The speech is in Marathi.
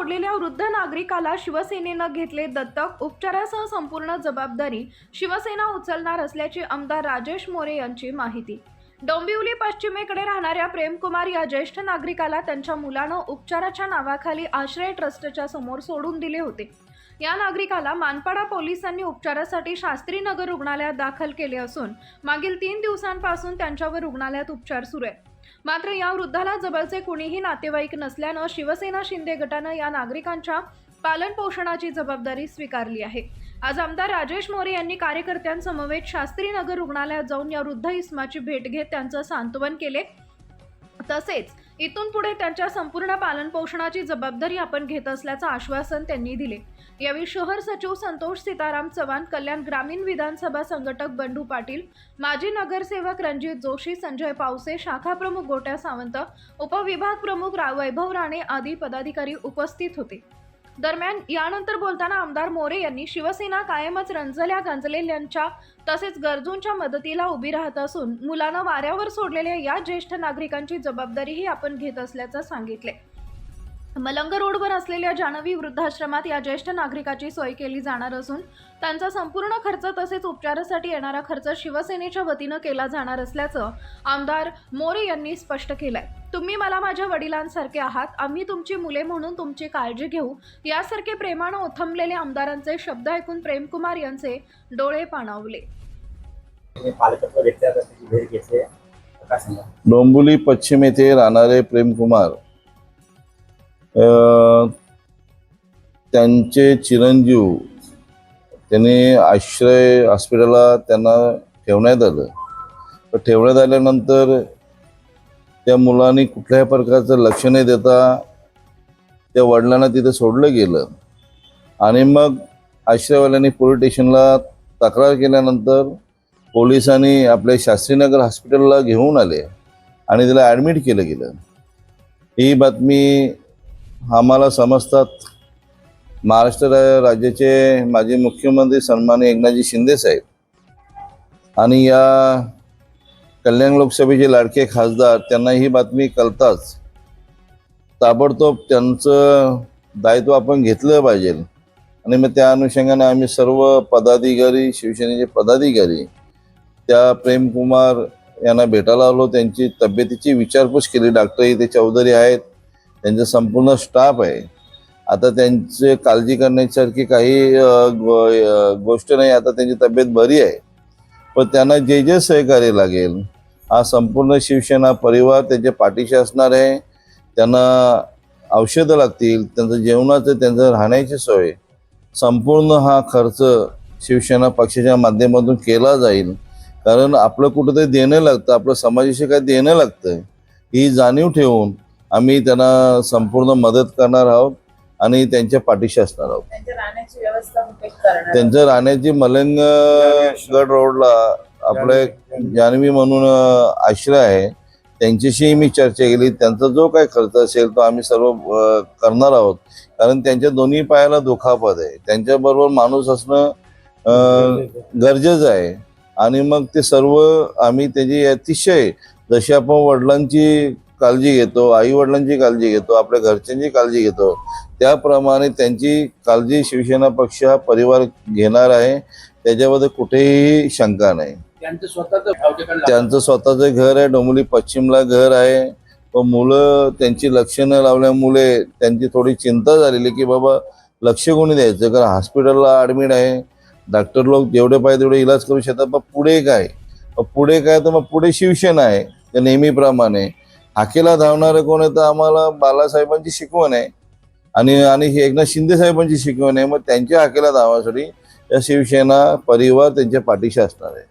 सोडलेल्या वृद्ध नागरिकाला शिवसेनेनं घेतले दत्तक उपचारासह संपूर्ण जबाबदारी शिवसेना उचलणार असल्याची आमदार राजेश मोरे यांची माहिती. डोंबिवली पश्चिमेकडे राहणाऱ्या प्रेमकुमार या ज्येष्ठ नागरिकाला त्यांच्या मुलानं उपचाराच्या नावाखाली आश्रय ट्रस्टच्या समोर सोडून दिले होते. या नागरिकाला मानपाडा पोलिसांनी उपचारासाठी शास्त्रीनगर रुग्णालयात दाखल केले असून मागील तीन दिवसांपासून त्यांच्यावर रुग्णालयात उपचार सुरू आहेत मात्र या वृद्धाला जवळचे कुणीही नातेवाईक नसल्यानं शिवसेना शिंदे गटानं या नागरिकांच्या पालन पोषणाची जबाबदारी स्वीकारली आहे. आज आमदार राजेश मोरे यांनी कार्यकर्त्यांसमवेत शास्त्रीनगर रुग्णालयात जाऊन या वृद्ध इस्माची भेट घेत त्यांचं सांत्वन केले. तसेच इथून पुढे त्यांच्या संपूर्ण पालनपोषणाची जबाबदारी आपण घेत असल्याचं आश्वासन त्यांनी दिले. यावेळी शहर सचिव संतोष सीताराम चव्हाण कल्याण ग्रामीण विधानसभा संघटक बंडू पाटील माजी नगरसेवक रणजित जोशी संजय पावसे शाखा प्रमुख गोट्या सावंत उपविभाग प्रमुख रा वैभव राणे आदी पदाधिकारी उपस्थित होते. दरम्यान यानंतर बोलताना आमदार मोरे यांनी शिवसेना कायमच रंजल्या गांजलेल्यांच्या तसेच गरजूंच्या मदतीला उभी राहत असून मुलानं वाऱ्यावर सोडलेल्या या ज्येष्ठ नागरिकांची जबाबदारीही आपण घेत असल्याचं सांगितले मलंग रोडवर असलेल्या जानवी वृद्धाश्रमात या ज्येष्ठ नागरिकाची सोय केली जाणार असून त्यांचा संपूर्ण खर्च तसेच उपचारासाठी येणारा खर्च शिवसेनेच्या वतीनं केला जाणार असल्याचं आमदार मोरे यांनी स्पष्ट केलंय. तुम्ही मला माझ्या वडिलांसारखे आहात आम्ही तुमची मुले म्हणून तुमची काळजी घेऊ. यासारखे प्रेमानं ओथंबलेले आमदारांचे शब्द ऐकून प्रेमकुमार यांचे डोळे पाणावले. डोंबिवली पश्चिम येथे राहणारे प्रेमकुमार त्यांचे चिरंजीव त्यांनी आश्रय हॉस्पिटलला त्यांना ठेवण्यात आलं. तर ठेवण्यात आल्यानंतर त्या मुलांनी कुठल्याही प्रकारचं लक्ष न देता त्या वडिलांना तिथे सोडलं गेलं. आणि मग आश्रयवाल्यांनी पोलीस स्टेशनला तक्रार केल्यानंतर पोलिसांनी आपल्या शास्त्रीनगर हॉस्पिटलला घेऊन आले आणि त्याला ॲडमिट केलं गेलं. ही बातमी आम्हाला समजतात. महाराष्ट्र राज्याचे माजी मुख्यमंत्री सन्माननीय एकनाथजी शिंदे साहेब आणि या कल्याण लोकसभेचे लाडके खासदार त्यांना ही बातमी कळताच ताबडतोब त्यांचं दायित्व आपण घेतलं पाहिजे. आणि मग त्या अनुषंगाने आम्ही सर्व पदाधिकारी शिवसेनेचे पदाधिकारी त्या प्रेमकुमार यांना भेटायला आलो. त्यांची तब्येतीची विचारपूस केली. डॉक्टर इथे चौधरी आहेत. त्यांचा संपूर्ण स्टाफ आहे. आता त्यांचे काळजी करण्यासारखी काही गोष्ट नाही. आता त्यांची तब्येत बरी आहे. पण त्यांना जे जे सहकार्य लागेल हा संपूर्ण शिवसेना परिवार त्यांच्या पाठीशी असणार आहे. त्यांना औषधं लागतील त्यांचं जेवणाचं त्यांचं राहण्याची सोय. संपूर्ण हा खर्च शिवसेना पक्षाच्या माध्यमातून केला जाईल. कारण आपलं कुठंतरी देणं लागतं आपलं समाजाशी काय देणं लागतं. ही जाणीव ठेवून आम्ही त्यांना संपूर्ण मदत करणार आहोत आणि त्यांच्या पाठीशी असणार आहोत. त्यांच्या राहण्याची व्यवस्था कुठे करणार? त्यांचं राहण्याची मलंग गड रोडला आपलं एक जान्हवी म्हणून आश्रय आहे. त्यांच्याशीही मी चर्चा केली. त्यांचा जो काय खर्च असेल तो आम्ही सर्व करणार आहोत. कारण त्यांच्या दोन्ही पायाला दुखापत आहे. त्यांच्याबरोबर माणूस असणं गरजेचं आहे. आणि मग ते सर्व आम्ही त्याची अतिशय जशी आपण वडिलांची काळजी घेतो आई वडिलांची काळजी घेतो आपल्या घरच्यांची काळजी घेतो. त्याप्रमाणे त्यांची काळजी शिवसेना पक्ष हा परिवार घेणार आहे. त्याच्यामध्ये कुठेही शंका नाही. त्यांचं स्वतःच घर आहे. डोंबिवली पश्चिमला घर आहे. पण मुलं त्यांची लक्ष न लावल्यामुळे त्यांची थोडी चिंता झालेली की बाबा लक्ष कोणी द्यायचं? कारण हॉस्पिटलला ॲडमिट आहे. डॉक्टर लोक जेवढे पाहिजे तेवढे इलाज करू शकतात. पण पुढे काय? पुढे काय? तर मग पुढे शिवसेना आहे. त्या नेहमीप्रमाणे. हाकेला धावणारं कोण आहे तर आम्हाला बालासाहेबांची शिकवण आहे. आणि आणि हे एकनाथ शिंदे साहेबांची शिकवण आहे. मग त्यांच्या हाकेला धावासाठी या शिवसेना परिवार त्यांच्या पाठीशी असणार आहे.